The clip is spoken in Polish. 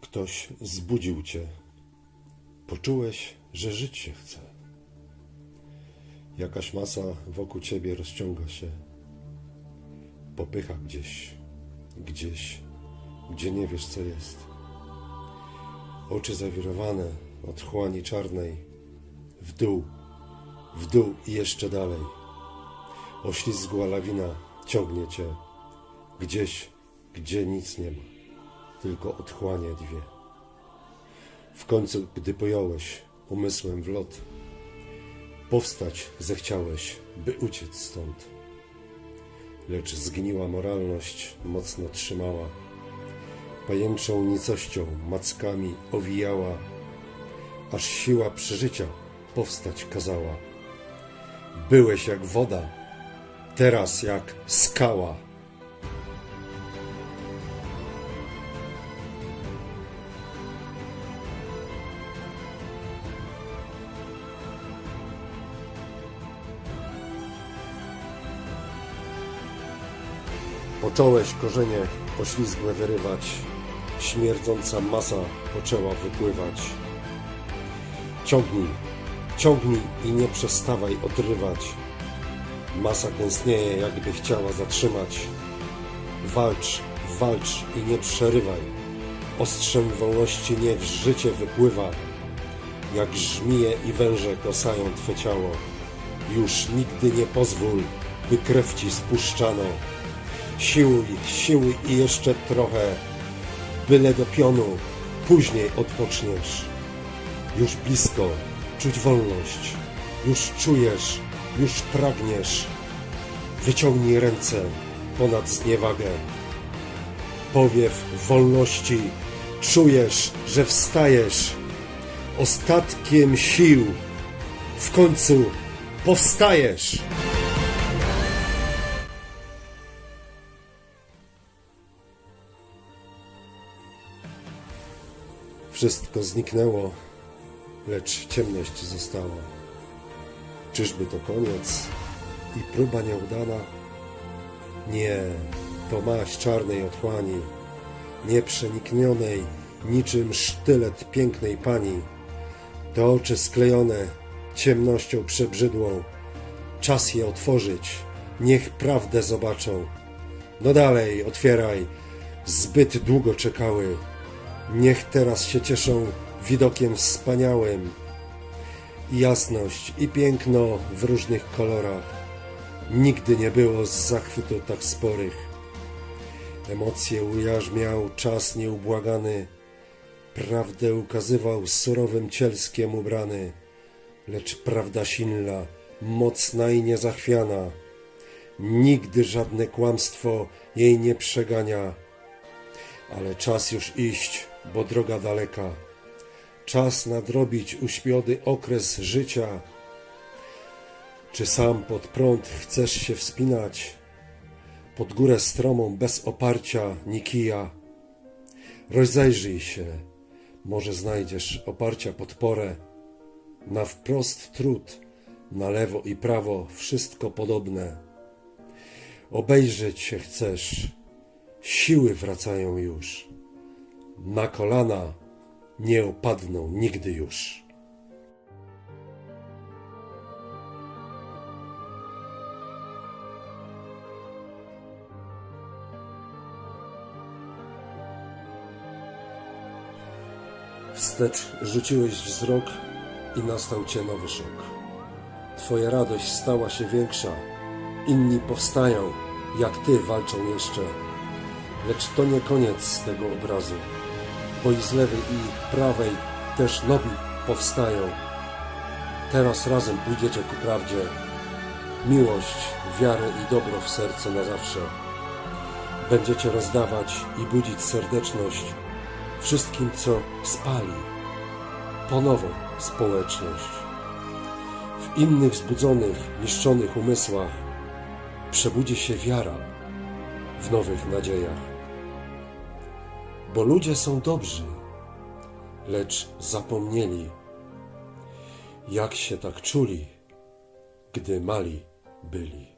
Ktoś zbudził cię. Poczułeś, że żyć się chce. Jakaś masa wokół ciebie rozciąga się. Popycha gdzieś, gdzieś, gdzie nie wiesz co jest. Oczy zawirowane od chłani czarnej. W dół, w dół i jeszcze dalej. Oślizgła lawina ciągnie cię. Gdzieś, gdzie nic nie ma. Tylko otchłanie dwie. W końcu, gdy pojąłeś umysłem w lot, powstać zechciałeś, by uciec stąd. Lecz zgniła moralność mocno trzymała, pajęczą nicością mackami owijała, aż siła przeżycia powstać kazała. Byłeś jak woda, teraz jak skała. Począłeś korzenie oślizgłe wyrywać, śmierdząca masa poczęła wypływać. Ciągnij, ciągnij i nie przestawaj odrywać. Masa gęstnieje, jakby chciała zatrzymać. Walcz, walcz i nie przerywaj. Ostrzem wolności niech życie wypływa. Jak żmije i węże kosają Twe ciało. Już nigdy nie pozwól, by krew Ci spuszczano. Siłuj, siłuj i jeszcze trochę, byle do pionu, później odpoczniesz. Już blisko, czuć wolność, już czujesz, już pragniesz. Wyciągnij ręce ponad zniewagę. Powiew wolności, czujesz, że wstajesz. Ostatkiem sił, w końcu powstajesz. Wszystko zniknęło, lecz ciemność została. Czyżby to koniec i próba nieudana? Nie, to maść czarnej otchłani, nieprzeniknionej, niczym sztylet pięknej pani. Te oczy sklejone, ciemnością przebrzydłą. Czas je otworzyć, niech prawdę zobaczą. No dalej, otwieraj, zbyt długo czekały. Niech teraz się cieszą widokiem wspaniałym. Jasność, i piękno w różnych kolorach. Nigdy nie było z zachwytu tak sporych. Emocje ujarzmiał czas nieubłagany. Prawdę ukazywał surowym cielskiem ubrany. Lecz prawda silna, mocna i niezachwiana. Nigdy żadne kłamstwo jej nie przegania. Ale czas już iść, bo droga daleka. Czas nadrobić uśpiony okres życia. Czy sam pod prąd chcesz się wspinać? Pod górę stromą bez oparcia nikija. Rozejrzyj się, może znajdziesz oparcia podporę. Na wprost trud, na lewo i prawo wszystko podobne. Obejrzeć się chcesz, siły wracają już. Na kolana nie opadną nigdy już. Wstecz rzuciłeś wzrok i nastał cię nowy szok. Twoja radość stała się większa. Inni powstają, jak ty walczą jeszcze. Lecz to nie koniec tego obrazu, bo i z lewej i prawej też nowi powstają. Teraz razem pójdziecie ku prawdzie. Miłość, wiarę i dobro w serce na zawsze. Będziecie rozdawać i budzić serdeczność wszystkim, co spali, po nową społeczność. W innych zbudzonych, niszczonych umysłach przebudzi się wiara w nowych nadziejach. Bo ludzie są dobrzy, lecz zapomnieli, jak się tak czuli, gdy mali byli.